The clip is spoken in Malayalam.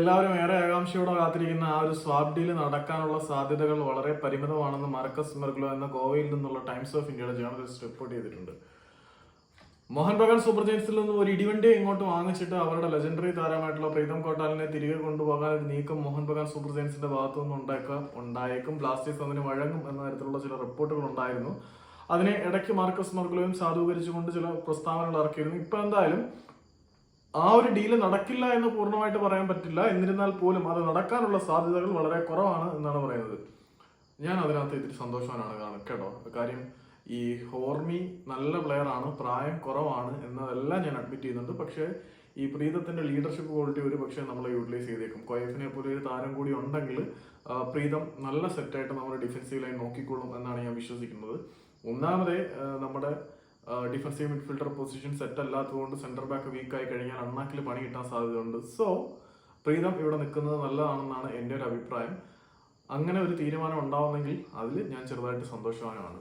എല്ലാവരും ഏറെ ആകാംക്ഷയോടെ കാത്തിരിക്കുന്ന ആ ഒരു സ്വാപ് ഡീൽ നടക്കാനുള്ള സാധ്യതകൾ വളരെ പരിമിതമാണെന്ന് മാർക്കസ് മെർഗ്ലോ എന്ന ഗോവയിൽ നിന്നുള്ള ടൈംസ് ഓഫ് ഇന്ത്യയുടെ ജേർണലിസ്റ്റ് റിപ്പോർട്ട് ചെയ്തിട്ടുണ്ട്. മോഹൻ ബഗാൻ സൂപ്പർ ജയൻസിൽ നിന്ന് ഒരു ഇടിവണ്ടി ഇങ്ങോട്ട് വാങ്ങിച്ചിട്ട് അവരുടെ ലെജൻഡറി താരമായിട്ടുള്ള പ്രീതം കോട്ടാലിനെ തിരികെ കൊണ്ടുപോകാൻ ഒരു നീക്കം മോഹൻ ബഗാൻ സൂപ്പർ ജയൻസിന്റെ ഭാഗത്തു നിന്ന് ഉണ്ടാക്കാം ഉണ്ടായേക്കും ബ്ലാസ്റ്റേഴ്സ് അതിന് വഴങ്ങും എന്ന തരത്തിലുള്ള ചില റിപ്പോർട്ടുകൾ ഉണ്ടായിരുന്നു. അതിനെ ഇടയ്ക്ക് മാർക്കസ് മർഗ്ലോയും സാധൂകരിച്ചുകൊണ്ട് ചില പ്രസ്താവനകൾ ഇറക്കിയിരുന്നു. ഇപ്പൊ എന്തായാലും ആ ഒരു ഡീൽ നടക്കില്ല എന്ന് പൂർണമായിട്ട് പറയാൻ പറ്റില്ല. എന്നിരുന്നാൽ പോലും അത് നടക്കാനുള്ള സാധ്യതകൾ വളരെ കുറവാണ് എന്നാണ് പറയുന്നത്. ഞാൻ അതിനകത്ത് ഇത്തിരി സന്തോഷവാനാണ് കാരണം കേട്ടോ. കാര്യം ഈ ഹോർമി നല്ല പ്ലെയർ ആണ് പ്രായം കുറവാണ് എന്നതെല്ലാം ഞാൻ അഡ്മിറ്റ് ചെയ്യുന്നുണ്ട്. പക്ഷേ ഈ പ്രീതത്തിന്റെ ലീഡർഷിപ്പ് ക്വാളിറ്റി ഒരു പക്ഷേ നമ്മൾ യൂട്ടിലൈസ് ചെയ്തേക്കും. കൊയഫിനെ പോലെ ഒരു താരം കൂടി ഉണ്ടെങ്കിൽ പ്രീതം നല്ല സെറ്റായിട്ട് നമ്മുടെ ഡിഫൻസീവ് ലൈൻ നോക്കിക്കൊള്ളും എന്നാണ് ഞാൻ വിശ്വസിക്കുന്നത്. ഒന്നാമതേ നമ്മുടെ ഡിഫൻസീവ് മിഡ്ഫീൽഡർ പൊസിഷൻ സെറ്റ് അല്ലാത്തതുകൊണ്ട് സെന്റർ ബാക്ക് വീക്ക് ആയി കഴിഞ്ഞാൽ അണ്ണാക്കിൽ പണി കിട്ടാൻ സാധ്യതയുണ്ട്. സോ പ്രീതം ഇവിടെ നിൽക്കുന്നത് നല്ലതാണെന്നാണ് എന്റെ ഒരു അഭിപ്രായം. അങ്ങനെ ഒരു തീരുമാനം ഉണ്ടാവുന്നെങ്കിൽ അതിൽ ഞാൻ ചെറുതായിട്ട് സന്തോഷവാനാണ്.